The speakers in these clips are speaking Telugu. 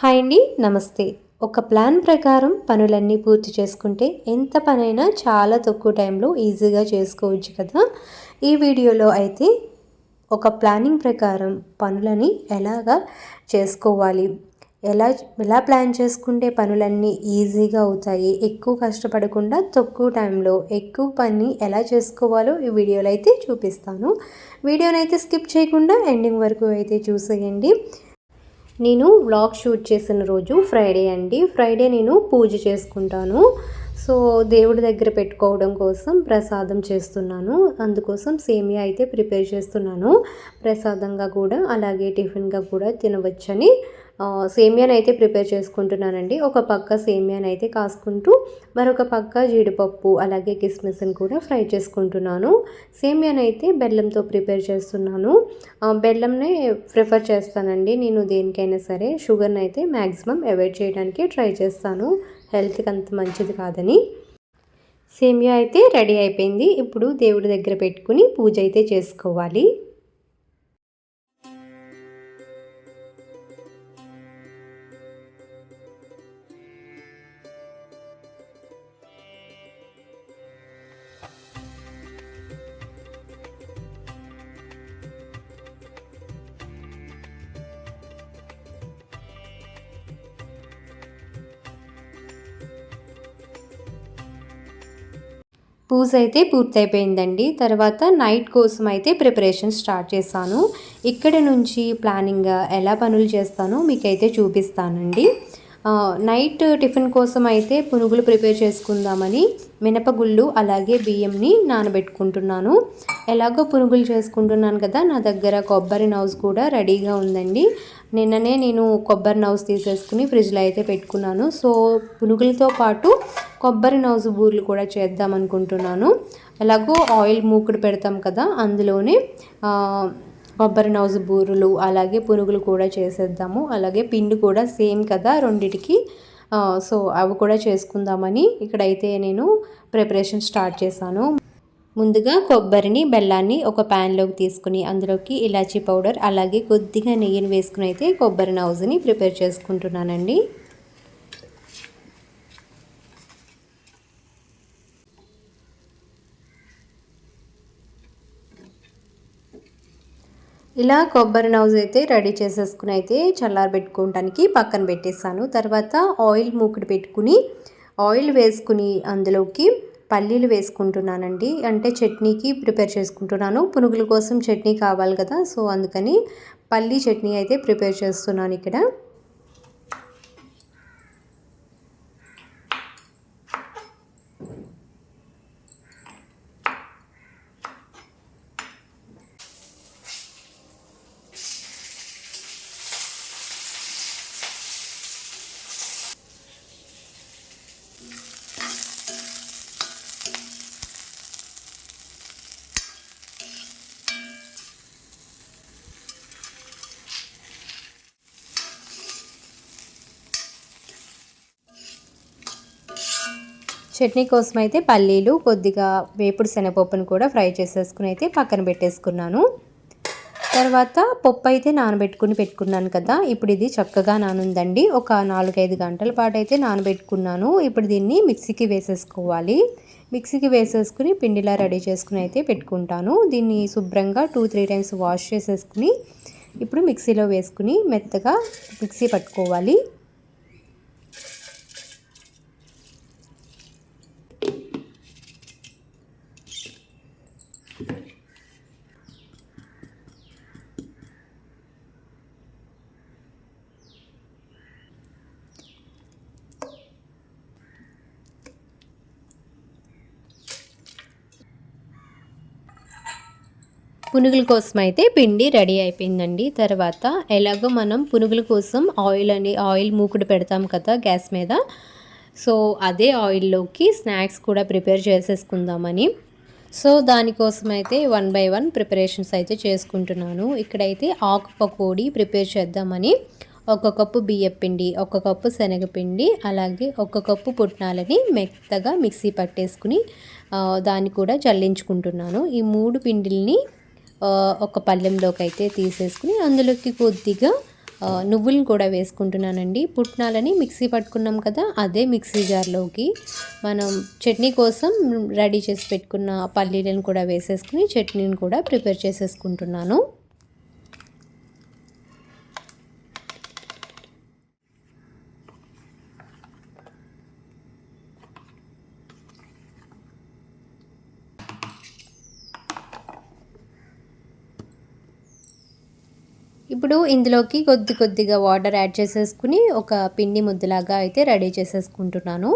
హాయ్ అండి నమస్తే. ఒక ప్లాన్ ప్రకారం పనులన్నీ పూర్తి చేసుకుంటే ఎంత పనైనా చాలా తక్కువ టైంలో ఈజీగా చేసుకోవచ్చు కదా. ఈ వీడియోలో అయితే ఒక ప్లానింగ్ ప్రకారం పనులని ఎలాగా చేసుకోవాలి? ఎలా ఎలా ప్లాన్ చేసుకుంటే పనులన్నీ ఈజీగా అవుతాయి? ఎక్కువ కష్టపడకుండా తక్కువ టైంలో ఎక్కువ పని ఎలా చేసుకోవాలో ఈ వీడియోలో అయితే చూపిస్తాను. వీడియోనైతే అయితే స్కిప్ చేయకుండా ఎండింగ్ వరకు అయితే చూసేయండి. నేను వ్లాగ్ షూట్ చేసిన రోజు ఫ్రైడే అండి. ఫ్రైడే నేను పూజ చేసుకుంటాను. సో దేవుడి దగ్గర పెట్టుకోవడం కోసం ప్రసాదం చేస్తున్నాను. అందుకోసం సేమియా అయితే ప్రిపేర్ చేస్తున్నాను. ప్రసాదంగా కూడా అలాగే టిఫిన్గా కూడా తినవచ్చని సేమియాని అయితే ప్రిపేర్ చేసుకుంటున్నానండి. ఒక పక్క సేమియాని అయితే కాసుకుంటూ మరొక పక్క జీడిపప్పు అలాగే కిస్మిస్ని కూడా ఫ్రై చేసుకుంటున్నాను. సేమియాని అయితే బెల్లంతో ప్రిపేర్ చేస్తున్నాను. బెల్లంనే ప్రిఫర్ చేస్తానండి. నేను దేనికైనా సరే షుగర్ని అయితే మ్యాక్సిమం అవాయిడ్ చేయడానికి ట్రై చేస్తాను. హెల్త్కి అంత మంచిది కాదని. సేమియా అయితే రెడీ అయిపోయింది. ఇప్పుడు దేవుడి దగ్గర పెట్టుకుని పూజ అయితే చేసుకోవాలి. పూజ అయితే పూర్తయిపోయిందండి. తర్వాత నైట్ కోసం అయితే ప్రిపరేషన్ స్టార్ట్ చేశాను. ఇక్కడ నుంచి ప్లానింగ్ ఎలా పనులు చేస్తానో మీకైతే చూపిస్తానండి. నైట్ టిఫిన్ కోసం అయితే పునుగులు ప్రిపేర్ చేసుకుందామని మినపగుళ్ళు అలాగే బియ్యంని నానబెట్టుకుంటున్నాను. ఎలాగో పునుగులు చేసుకుంటున్నాను కదా నా దగ్గర కొబ్బరి నౌస్ కూడా రెడీగా ఉందండి. నిన్ననే నేను కొబ్బరి నౌస్ తీసేసుకుని ఫ్రిడ్జ్లో అయితే పెట్టుకున్నాను. సో పునుగులతో పాటు కొబ్బరి నోజు బూర్లు కూడా చేద్దాం అనుకుంటున్నాను. ఎలాగో ఆయిల్ మూకుడు పెడతాం కదా అందులోనే కొబ్బరి నౌజు బూరులు అలాగే పునుగులు కూడా చేసేద్దాము. అలాగే పిండి కూడా సేమ్ కదా రెండిటికి. సో అవి కూడా చేసుకుందామని ఇక్కడైతే నేను ప్రిపరేషన్ స్టార్ట్ చేశాను. ముందుగా కొబ్బరిని బెల్లాన్ని ఒక ప్యాన్లోకి తీసుకుని అందులోకి ఇలాచీ పౌడర్ అలాగే కొద్దిగా నెయ్యిని వేసుకుని అయితే కొబ్బరి నౌజుని ప్రిపేర్ చేసుకుంటున్నానండి. ఇలా కొబ్బరి నౌజ్ అయితే రెడీ చేసేసుకుని అయితే చల్లారబెట్టుకోవటానికి పక్కన పెట్టేస్తాను. తర్వాత ఆయిల్ మూకుడు పెట్టుకుని ఆయిల్ వేసుకుని అందులోకి పల్లీలు వేసుకుంటున్నానండి. అంటే చట్నీకి ప్రిపేర్ చేసుకుంటున్నాను. పునుగుల కోసం చట్నీ కావాలి కదా సో అందుకని పల్లీ చట్నీ అయితే ప్రిపేర్ చేస్తున్నాను ఇక్కడ. చట్నీ కోసం అయితే పల్లీలు కొద్దిగా వేపుడు శనగపప్పును కూడా ఫ్రై చేసేసుకుని అయితే పక్కన పెట్టేసుకున్నాను. తర్వాత పప్పు అయితే నానబెట్టుకుని పెట్టుకున్నాను కదా ఇప్పుడు ఇది చక్కగా నానుందండి. ఒక నాలుగైదు గంటల పాటు అయితే నానబెట్టుకున్నాను. ఇప్పుడు దీన్ని మిక్సీకి వేసేసుకోవాలి. మిక్సీకి వేసేసుకుని పిండిలా రెడీ చేసుకుని అయితే పెట్టుకుంటాను. దీన్ని శుభ్రంగా టూ త్రీ టైమ్స్ వాష్ చేసేసుకుని ఇప్పుడు మిక్సీలో వేసుకుని మెత్తగా మిక్సీ పట్టుకోవాలి. పునుగుల కోసం అయితే పిండి రెడీ అయిపోయిందండి. తర్వాత ఎలాగో మనం పునుగుల కోసం ఆయిల్ అని ఆయిల్ మూకుడు పెడతాం కదా గ్యాస్ మీద. సో అదే ఆయిల్లోకి స్నాక్స్ కూడా ప్రిపేర్ చేసేసుకుందామని. సో దానికోసం అయితే వన్ బై వన్ ప్రిపరేషన్స్ అయితే చేసుకుంటున్నాను. ఇక్కడైతే ఆకు పకోడీ ప్రిపేర్ చేద్దామని ఒక కప్పు బియ్యపిండి ఒక కప్పు శనగపిండి అలాగే ఒక కప్పు పుట్నాలని మెత్తగా మిక్సీ పట్టేసుకుని దాన్ని కూడా చల్లించుకుంటున్నాను. ఈ మూడు పిండిల్ని ఒక పళ్ళెంలోకి అయితే తీసేసుకుని అందులోకి కొద్దిగా నువ్వులను కూడా వేసుకుంటున్నానండి. పుట్నాలని మిక్సీ పట్టుకున్నాం కదా అదే మిక్సీ జార్లోకి. మనం చట్నీ కోసం రెడీ చేసి పెట్టుకున్న పల్లీలను కూడా వేసేసుకుని చట్నీని కూడా ప్రిపేర్ చేసేసుకుంటున్నాను. ఇప్పుడు ఇందులోకి కొద్ది కొద్దిగా వాటర్ యాడ్ చేసేసుకుని ఒక పిండి ముద్దలాగా అయితే రెడీ చేసేసుకుంటున్నాను.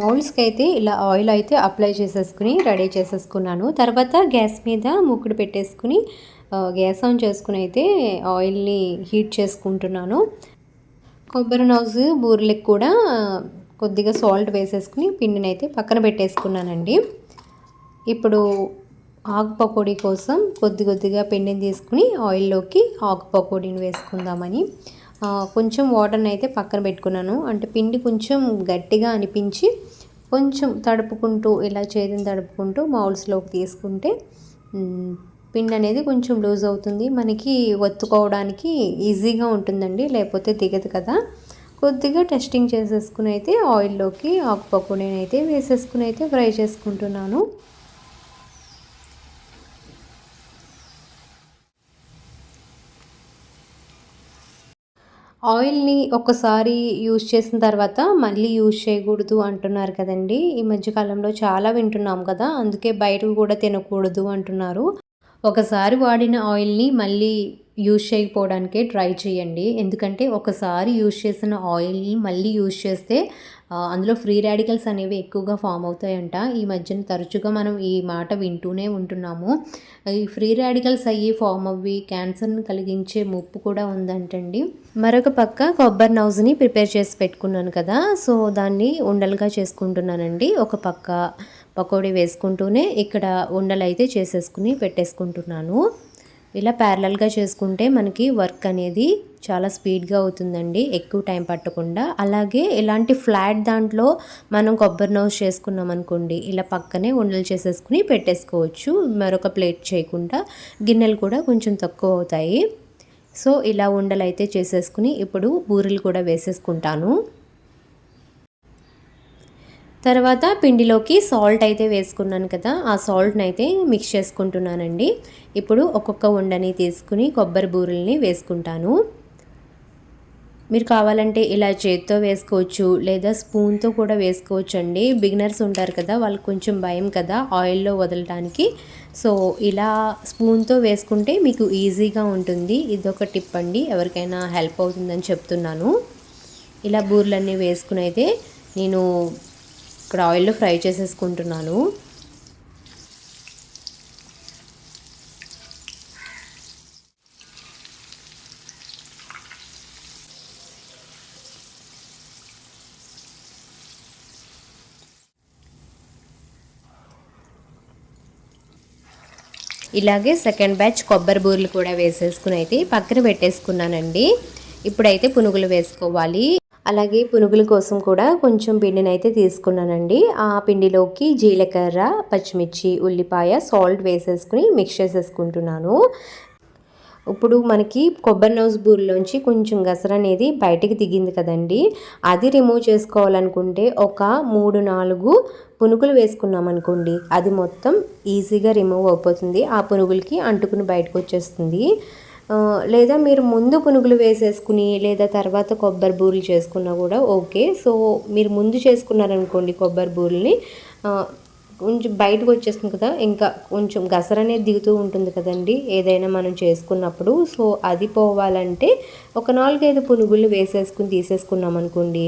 మౌల్స్కి అయితే ఇలా ఆయిల్ అయితే అప్లై చేసేసుకుని రెడీ చేసేసుకున్నాను. తర్వాత గ్యాస్ మీద ముక్కుడు పెట్టేసుకుని గ్యాస్ ఆన్ చేసుకుని అయితే ఆయిల్ని హీట్ చేసుకుంటున్నాను. కొబ్బరి నౌజ్ బూరెలకు కూడా కొద్దిగా సాల్ట్ వేసేసుకుని పిండిని అయితే పక్కన పెట్టేసుకున్నానండి. ఇప్పుడు ఆకు పకోడీ కోసం కొద్ది కొద్దిగా పిండిని తీసుకుని ఆయిల్లోకి ఆకు పకోడీని వేసుకుందామని. కొంచెం వాటర్ని అయితే పక్కన పెట్టుకున్నాను. అంటే పిండి కొంచెం గట్టిగా అనిపించి కొంచెం తడుపుకుంటూ ఇలా చేతిని తడుపుకుంటూ మౌల్స్లోకి తీసుకుంటే పిండి అనేది కొంచెం లూజ్ అవుతుంది. మనకి ఒత్తుకోవడానికి ఈజీగా ఉంటుందండి లేకపోతే దిగదు కదా. కొద్దిగా టెస్టింగ్ చేసేసుకుని అయితే ఆయిల్లోకి ఆకుపప్పు నేనైతే అయితే వేసేసుకుని అయితే ఫ్రై చేసుకుంటున్నాను. ఆయిల్ని ఒకసారి యూజ్ చేసిన తర్వాత మళ్ళీ యూజ్ చేయకూడదు అంటున్నారు కదండి. ఈ మధ్యకాలంలో చాలా వింటున్నాం కదా అందుకే బయటకు కూడా తినకూడదు అంటున్నారు. ఒకసారి వాడిన ఆయిల్ని మళ్ళీ యూజ్ చేయకపోవడానికే ట్రై చేయండి. ఎందుకంటే ఒకసారి యూజ్ చేసిన ఆయిల్ని మళ్ళీ యూజ్ చేస్తే అందులో ఫ్రీ రాడికల్స్ అనేవి ఎక్కువగా ఫామ్ అవుతాయంట. ఈ మధ్యన తరచుగా మనం ఈ మాట వింటూనే ఉంటున్నాము. ఈ ఫ్రీ రాడికల్స్ అయ్యి ఫామ్ అవ్వి క్యాన్సర్ని కలిగించే ముప్పు కూడా ఉందంటండి. మరొక పక్క కొబ్బరి నౌజ్ని ప్రిపేర్ చేసి పెట్టుకున్నాను కదా. సో దాన్ని ఉండలుగా చేసుకుంటున్నానండి. ఒక పక్క పకోడీ వేసుకుంటూనే ఇక్కడ ఉండలు అయితే చేసేసుకుని పెట్టేసుకుంటున్నాను. ఇలా ప్యారలల్గా చేసుకుంటే మనకి వర్క్ అనేది చాలా స్పీడ్గా అవుతుందండి ఎక్కువ టైం పట్టకుండా. అలాగే ఇలాంటి ఫ్లాట్ దాంట్లో మనం కొబ్బరి నోస్ చేసుకున్నాం అనుకోండి ఇలా పక్కనే ఉండలు చేసేసుకుని పెట్టేసుకోవచ్చు. మరొక ప్లేట్ చేయకుండా గిన్నెలు కూడా కొంచెం తక్కువ అవుతాయి. సో ఇలా ఉండలు అయితే చేసేసుకుని ఇప్పుడు బూరెలు కూడా వేసేసుకుంటాను. తర్వాత పిండిలోకి సాల్ట్ అయితే వేసుకున్నాను కదా ఆ సాల్ట్ని అయితే మిక్స్ చేసుకుంటున్నానండి. ఇప్పుడు ఒక్కొక్క ఉండని తీసుకుని కొబ్బరి బూరెల్ని వేసుకుంటాను. మీరు కావాలంటే ఇలా చేత్తో వేసుకోవచ్చు లేదా స్పూన్తో కూడా వేసుకోవచ్చు అండి బిగినర్స్ ఉంటారు కదా వాళ్ళకి కొంచెం భయం కదా ఆయిల్లో వదలడానికి సో ఇలా స్పూన్తో వేసుకుంటే మీకు ఈజీగా ఉంటుంది. ఇదొక టిప్ అండి ఎవరికైనా హెల్ప్ అవుతుందని చెప్తున్నాను. ఇలా బూర్లన్నీ వేసుకుని అయితే నేను ఇక్కడ ఆయిల్లో ఫ్రై చేసేసుకుంటున్నాను. ఇలాగే సెకండ్ బ్యాచ్ కొబ్బరి బూరెలు కూడా వేసేసుకుని అయితే పక్కన పెట్టేసుకున్నానండి. ఇప్పుడైతే పునుగులు వేసుకోవాలి. అలాగే పునుగుల కోసం కూడా కొంచెం పిండిని అయితే తీసుకున్నానండి. ఆ పిండిలోకి జీలకర్ర పచ్చిమిర్చి ఉల్లిపాయ సాల్ట్ వేసేసుకుని మిక్స్ చేసేసుకుంటున్నాను. ఇప్పుడు మనకి కొబ్బరి నౌస్ బూరిలోంచి కొంచెం గసర అనేది బయటికి దిగింది కదండి. అది రిమూవ్ చేసుకోవాలనుకుంటే ఒక మూడు నాలుగు పునుగులు వేసుకున్నాం అనుకోండి అది మొత్తం ఈజీగా రిమూవ్ అయిపోతుంది. ఆ పునుగులకి అంటుకుని బయటకు వచ్చేస్తుంది. లేదా మీరు ముందు పునుగులు వేసేసుకుని లేదా తర్వాత కొబ్బరి బూరెలు చేసుకున్నా కూడా ఓకే. సో మీరు ముందు చేసుకున్నారనుకోండి కొబ్బరి బూరెల్ని కొంచెం బయటకు వచ్చేస్తుంది కదా ఇంకా కొంచెం గసర అనేది దిగుతూ ఉంటుంది కదండి ఏదైనా మనం చేసుకున్నప్పుడు. సో అది పోవాలంటే ఒక నాలుగైదు పునుగులు వేసేసుకుని తీసేసుకున్నాం అనుకోండి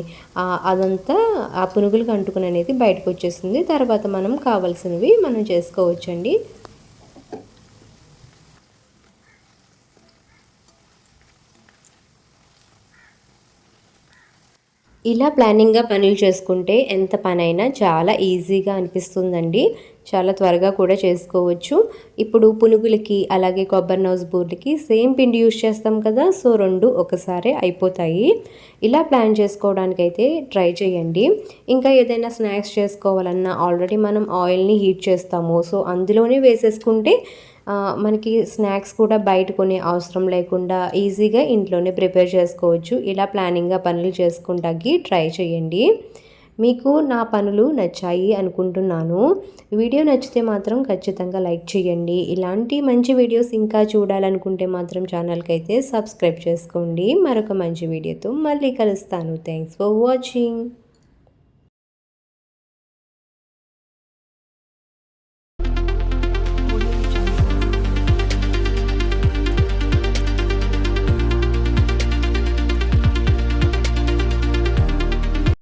అదంతా ఆ పునుగులకు అంటుకుని అనేది బయటకు వచ్చేస్తుంది. తర్వాత మనం కావాల్సినవి మనం చేసుకోవచ్చండి. ఇలా ప్లానింగ్గా పనులు చేసుకుంటే ఎంత పనైనా చాలా ఈజీగా అనిపిస్తుందండి. చాలా త్వరగా కూడా చేసుకోవచ్చు. ఇప్పుడు పునుగులకి అలాగే కొబ్బరి నోజ్ బూర్లకి సేమ్ పిండి యూస్ చేస్తాం కదా సో రెండు ఒకసారి అయిపోతాయి. ఇలా ప్లాన్ చేసుకోవడానికి అయితే ట్రై చేయండి. ఇంకా ఏదైనా స్నాక్స్ చేసుకోవాలన్నా ఆల్రెడీ మనం ఆయిల్ని హీట్ చేస్తాము. సో అందులోనే వేసేసుకుంటే మనకి స్నాక్స్ కూడా బయట కొనే అవసరం లేకుండా ఈజీగా ఇంట్లోనే ప్రిపేర్ చేసుకోవచ్చు. ఇలా ప్లానింగ్గా పనులు చేసుకుంటాకి ట్రై చేయండి. మీకు నా పనులు నచ్చాయి అనుకుంటున్నాను. వీడియో నచ్చితే మాత్రం ఖచ్చితంగా లైక్ చేయండి. ఇలాంటి మంచి వీడియోస్ ఇంకా చూడాలనుకుంటే మాత్రం ఛానల్కి అయితే సబ్స్క్రైబ్ చేసుకోండి. మరొక మంచి వీడియోతో మళ్ళీ కలుస్తాను. Thanks for watching